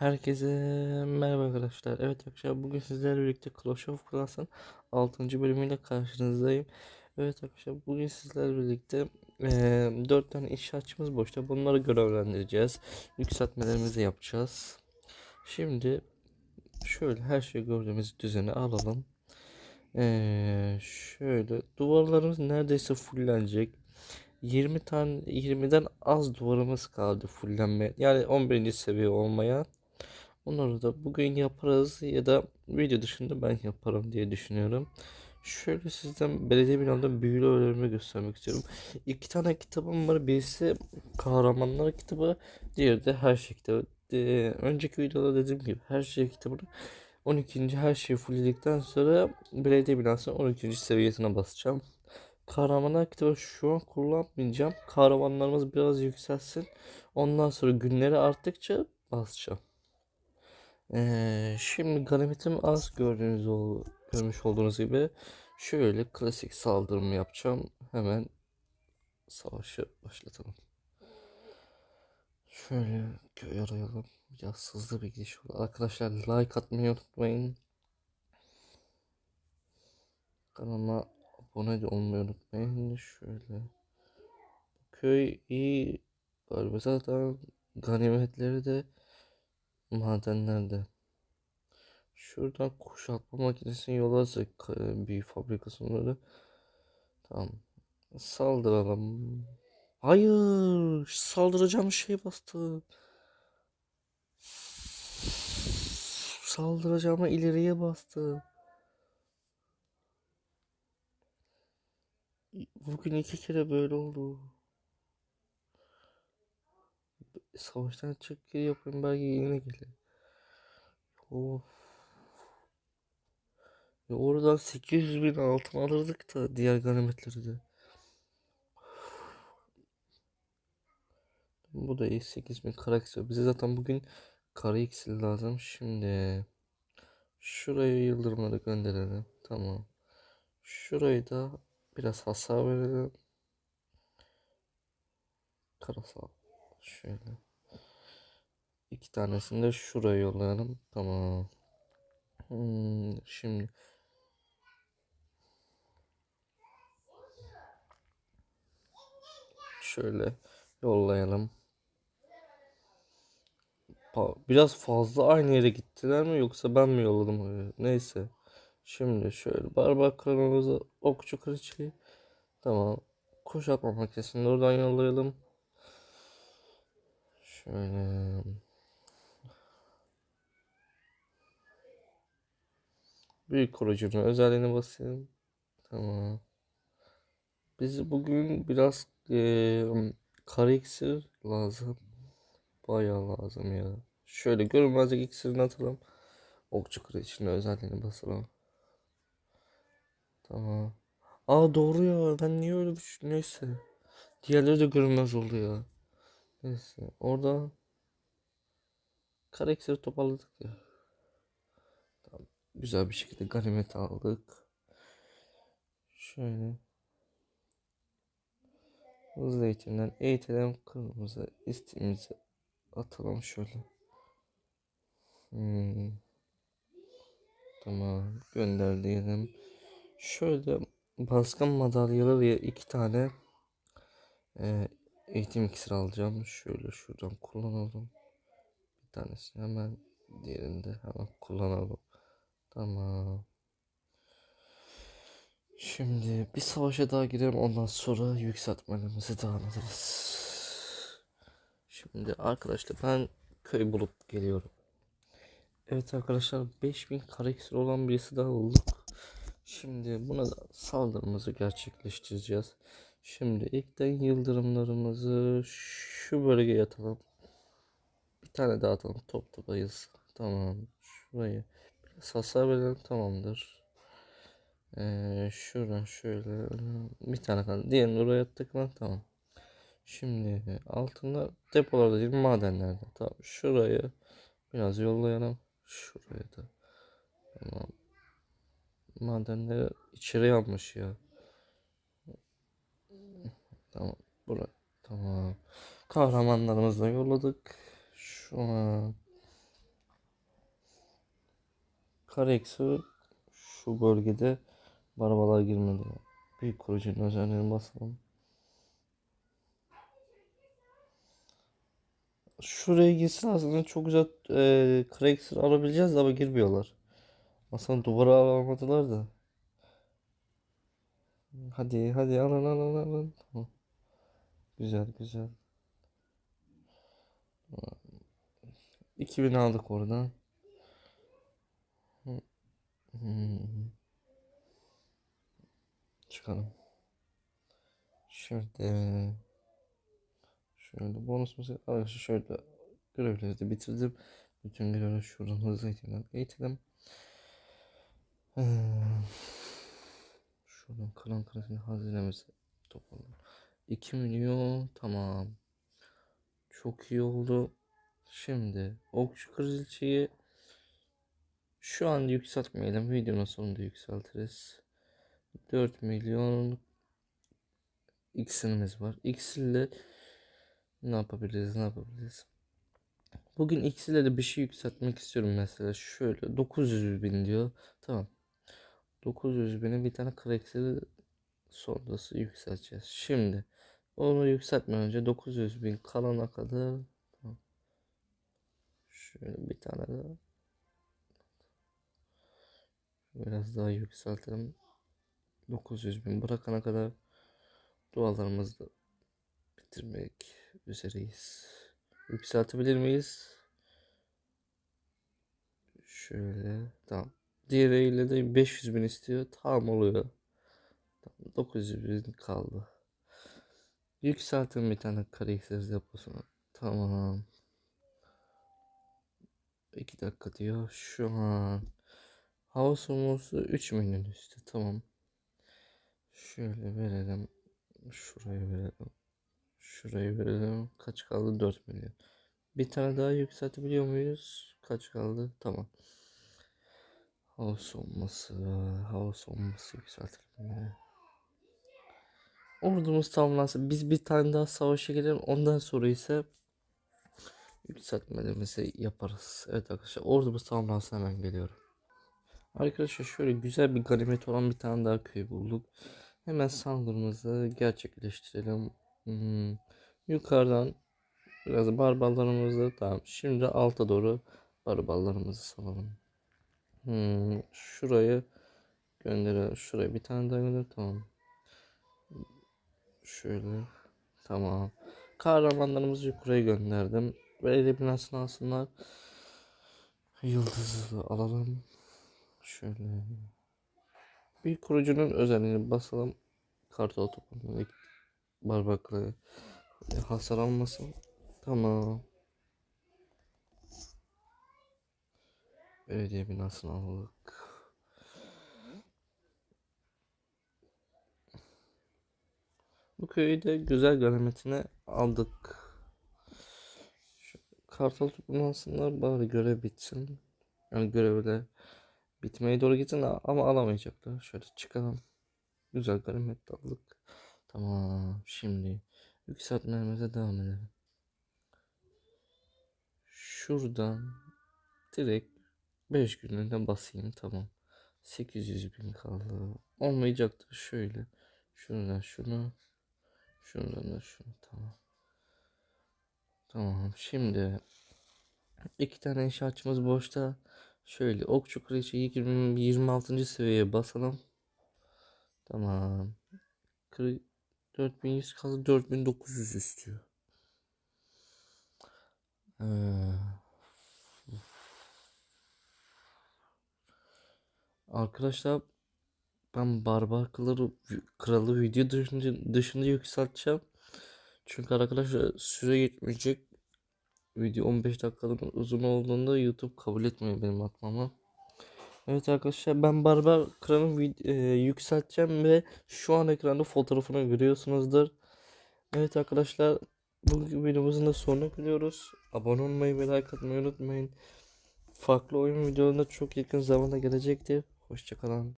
Herkese merhaba arkadaşlar. Evet arkadaşlar bugün sizlerle birlikte Clash of Clans'ın 6. bölümüyle karşınızdayım. Evet arkadaşlar bugün sizlerle birlikte eee 4 tane inşaatçımız boşta. Bunları görevlendireceğiz. Yükseltmelerimizi yapacağız. Şimdi şöyle her şeyi gördüğümüz düzene alalım. Eee, şöyle duvarlarımız neredeyse fullenecek. 20 tane 20'den az duvarımız kaldı fullenme. Yani 11. seviye olmaya. Onları da bugün yaparız ya da video dışında ben yaparım diye düşünüyorum. Şöyle sizden belediye binamda büyülü öğrenimi göstermek istiyorum. İki tane kitabım var. Birisi kahramanlar kitabı, diğeri de her şey kitabı. Ee, önceki videoda dediğim gibi her şey kitabını 12. her şeyi fullledikten sonra belediye binasının 12. seviyesine basacağım. Kahramanlar kitabı şu an kullanmayacağım. Kahramanlarımız biraz yükselsin. Ondan sonra günleri arttıkça basacağım. Ee, şimdi ganimetim az gördüğünüz ol, görmüş olduğunuz gibi şöyle klasik saldırımı yapacağım. Hemen savaşı başlatalım. Şöyle köy arayalım. Biraz hızlı bir gidiş olur. Arkadaşlar like atmayı unutmayın. Kanalıma abone olmayı unutmayın. Şöyle. Köy iyi galiba zaten ganimetleri de madenlerde. Şuradan kuşatma makinesini yollarsak e, büyük fabrikasını Tamam. Saldıralım. Hayır, saldıracağım şey bastı. Saldıracağıma ileriye bastı. Bugün iki kere böyle oldu. Savaştan çık yapayım belki yine gelir. Of. Ya oradan 800 bin altın alırdık da diğer ganimetleri de. Bu da iyi 8 bin kara iksir. Bize zaten bugün kara iksir lazım. Şimdi şuraya yıldırımları gönderelim. Tamam. Şurayı da biraz hasar verelim. Karasal. Şöyle. İki tanesini de şuraya yollayalım. Tamam. Hmm, şimdi şöyle yollayalım. Biraz fazla aynı yere gittiler mi yoksa ben mi yolladım? Neyse. Şimdi şöyle barbar kralımızı okçu kraliçeyi tamam. Kuşatma makinesini oradan yollayalım. Şöyle büyük koruyucunun özelliğine basayım. Tamam. Biz bugün biraz eee kara iksir lazım. Bayağı lazım ya. Şöyle görünmezlik iksirini atalım. Okçu kraliçenin özelliğini basalım. Tamam. Aa doğru ya. Ben niye öyle düş Neyse. Diğerleri de görünmez oldu ya. Neyse. Orada kara iksiri toparladık ya. Tamam. Güzel bir şekilde ganimet aldık. Şöyle. Hızlı eğitimden eğitelim. Kırmızı isteğimizi atalım şöyle. Hmm. Tamam. Gönder diyelim. Şöyle baskın madalyaları ya iki tane e, eğitim iksiri alacağım. Şöyle şuradan kullanalım. Bir tanesini hemen diğerini de hemen kullanalım. Tamam. Şimdi bir savaşa daha girelim ondan sonra yükseltmelerimizi devam ederiz. Şimdi arkadaşlar ben köy bulup geliyorum. Evet arkadaşlar 5000 kara iksir olan birisi daha olduk. Şimdi buna da saldırımızı gerçekleştireceğiz. Şimdi ilkten yıldırımlarımızı şu bölgeye atalım. Bir tane daha atalım. Top tobayız. Tamam. Şurayı biraz hasar verelim. Tamamdır. Ee, şuradan şöyle bir tane kaldı. Diğerini oraya attık mı? Tamam. Şimdi altında depolarda değil madenlerde. Tamam. Şurayı biraz yollayalım. Şuraya da. Tamam. Madenleri içeri almış ya. Tamam. Bura. Tamam. Kahramanlarımızla yolladık. Şu an Kare eksi şu bölgede barbalar girmedi. Bir koruyucunun özelliğini basalım. Şuraya girsin aslında çok güzel e, eksi alabileceğiz ama girmiyorlar. Aslında duvara alamadılar da. Hadi hadi alın alın alın. Tamam. Güzel güzel. 2000 aldık oradan. Çıkalım. Şöyle. Şöyle bonus mu? Arkadaşlar şöyle görevleri de bitirdim. Bütün görevleri şuradan hızlı eğitimden eğitelim. Ee, Şuradan kalan karasını hazinemizi toplayalım. 2 milyon tamam. Çok iyi oldu. Şimdi okçu kraliçeyi şu an yükseltmeyelim. Videonun sonunda yükseltiriz. 4 milyon X'imiz var. İle ne yapabiliriz? Ne yapabiliriz? Bugün ile de bir şey yükseltmek istiyorum mesela. Şöyle 900 bin diyor. Tamam. 900 bine bir tane karakteri sonrası yükselteceğiz. Şimdi onu yükseltmeden önce 900 bin kalana kadar şöyle bir tane daha biraz daha yükseltelim. 900 bin bırakana kadar dualarımızı bitirmek üzereyiz. Yükseltebilir miyiz? Şöyle tamam. Diğeriyle de 500 bin istiyor. Tamam oluyor. Tamam, 900 bin kaldı. Yükseltin bir tane karakter deposunu. Tamam. 2 dakika diyor. Şu an hava soğuması 3 milyon üstü. Tamam. Şöyle verelim. Şuraya verelim. Şuraya verelim. Kaç kaldı? 4 milyon. Bir tane daha yükseltebiliyor muyuz? Kaç kaldı? Tamam. Hava soğuması, hava soğuması yükseltelim. Ordumuz tamamlansın. Biz bir tane daha savaşa girelim. Ondan sonra ise yükseltmelerimizi yaparız. Evet arkadaşlar ordumuz tamamlansın hemen geliyorum. Arkadaşlar şöyle güzel bir ganimet olan bir tane daha köy bulduk. Hemen saldırımızı gerçekleştirelim. Hmm. Yukarıdan biraz barbarlarımızı tamam. Şimdi alta doğru barbarlarımızı salalım. Hmm, şurayı gönderelim. Şuraya bir tane daha gönder. Tamam. Şöyle. Tamam. Kahramanlarımızı yukarıya gönderdim. Belediye binasını alsınlar. Yıldızı alalım. Şöyle. Bir kurucunun özelliğini basalım. Kartal toplamında barbakla hasar almasın. Tamam. Belediye binasını aldık. Köyü de güzel ganimetine aldık. Şu Kartal toplamasınlar bari görev bitsin. Yani görevi de bitmeye doğru gitsin ama alamayacaklar. Şöyle çıkalım. Güzel ganimet aldık. Tamam şimdi yükseltmemize devam edelim. Şuradan direkt 5 günlüğüne basayım tamam. 800 bin kaldı. Olmayacaktı şöyle. Şuradan şunu. Şuradan da şunu tamam. Tamam şimdi iki tane inşaatçımız boşta. Şöyle okçu kraliçeyi 20 26. seviyeye basalım. Tamam. Kri- 4100 kaldı 4900 istiyor. Ee, Arkadaşlar ben barbar kralı, kralı video dışında, dışında yükselteceğim. Çünkü arkadaşlar süre yetmeyecek. Video 15 dakikadan uzun olduğunda YouTube kabul etmiyor benim atmamı. Evet arkadaşlar ben barbar kralı e, yükselteceğim ve şu an ekranda fotoğrafını görüyorsunuzdur. Evet arkadaşlar bu videomuzun da sonuna geliyoruz. Abone olmayı ve like atmayı unutmayın. Farklı oyun videolarında çok yakın zamanda gelecektir. Hoşçakalın.